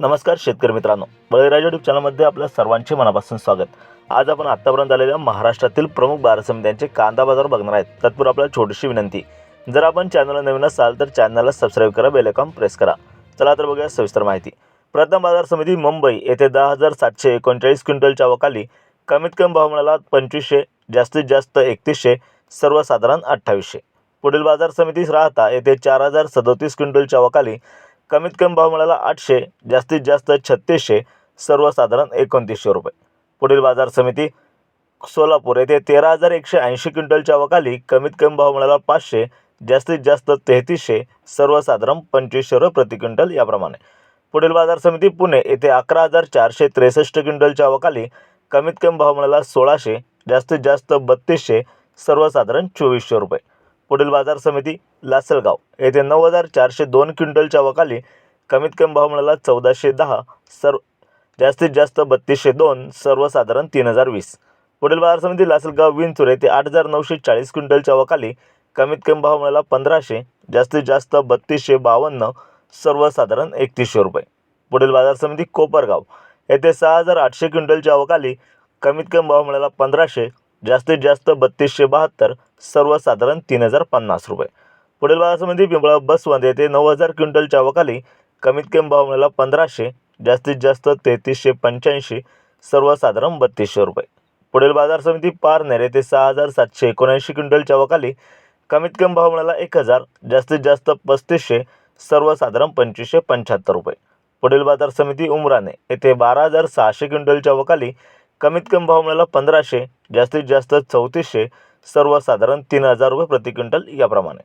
नमस्कार शेतकरी मित्रांनो. बळीराजा यूट्यूब चॅनलमध्ये आपल्या सर्वांचे मनापासून स्वागत. आज आपण आत्तापर्यंत आलेल्या महाराष्ट्रातील प्रमुख बाजार समित्यांचे कांदा बाजार बघणार आहेत. तत्पूर्वी आपल्याला छोटीशी विनंती. जर आपण चॅनलला नवीन असाल तर चॅनलला सबस्क्राईब करा बेल प्रेस करा. चला तर बघूया सविस्तर माहिती. प्रथम बाजार समिती मुंबई येथे दहा हजार सातशे एकोणचाळीस क्विंटलच्या वकाली कमीत कमी भाव मिळाला पंचवीसशे जास्तीत जास्त एकतीसशे सर्वसाधारण अठ्ठावीसशे. पुढील बाजार समितीस राहता येथे चार हजार सदोतीस क्विंटलच्या वकाली कमीत कमी भाव मिळाला आठशे जास्तीत जास्त छत्तीसशे सर्वसाधारण एकोणतीसशे रुपये. पुढील बाजार समिती सोलापूर येथे तेरा हजार एकशे ऐंशी क्विंटलच्या वकाली कमीत कमी भाव मिळाला पाचशे जास्तीत जास्त तेहतीसशे सर्वसाधारण पंचवीसशे रुपये प्रति क्विंटल याप्रमाणे. पुढील बाजार समिती पुणे येथे अकरा हजार चारशे त्रेसष्ट क्विंटलच्या अवकाली कमीत कमी भाव मिळाला सोळाशे जास्तीत जास्त बत्तीसशे सर्वसाधारण चोवीसशे रुपये. पुढील बाजार समिती लासलगाव. येथे नऊ हजार चारशे दोन क्विंटलच्या वकाली कमीत कमी भाव मिळाला चौदाशे दहा सर्व जास्तीत जास्त बत्तीसशे दोन सर्वसाधारण तीन हजार वीस. पुढील बाजार समिती लासलगाव विंचूर येथे आठ हजार नऊशे चाळीस क्विंटलच्या वकाली कमीत कमी भाव मिळाला पंधराशे जास्तीत जास्त बत्तीसशे बावन्न सर्वसाधारण एकतीसशे रुपये. पुढील बाजार समिती कोपरगाव येथे सहा हजार आठशे क्विंटलच्या अवकाली कमीत कमी भाव मिळाला पंधराशे जास्तीत जास्त बत्तीसशे बहात्तर सर्वसाधारण तीन हजार पन्नास रुपये. पुढील बाजार समिती पिंपळा बसवंत येथे नऊ हजार क्विंटलच्या वकाली कमीत कमी भाव मिळाला पंधराशे जास्तीत जास्त तेहतीसशे पंच्याऐंशी सर्वसाधारण बत्तीसशे रुपये. पुढील बाजार समिती पारनेर येथे सहा हजार सातशे एकोणऐंशी क्विंटलच्या अवकाली कमीत कमी भाव मिळाला एक हजार जास्तीत जास्त पस्तीसशे सर्वसाधारण पंचवीसशे पंच्याहत्तर रुपये. पुढील बाजार समिती उमराने येथे बारा हजार सहाशे क्विंटलच्या वकाली कमीत कमी भाव मिळाला पंधराशे जास्तीत जास्त चौतीसशे सर्वसाधारण तीन हजार रुपये प्रति क्विंटल याप्रमाणे.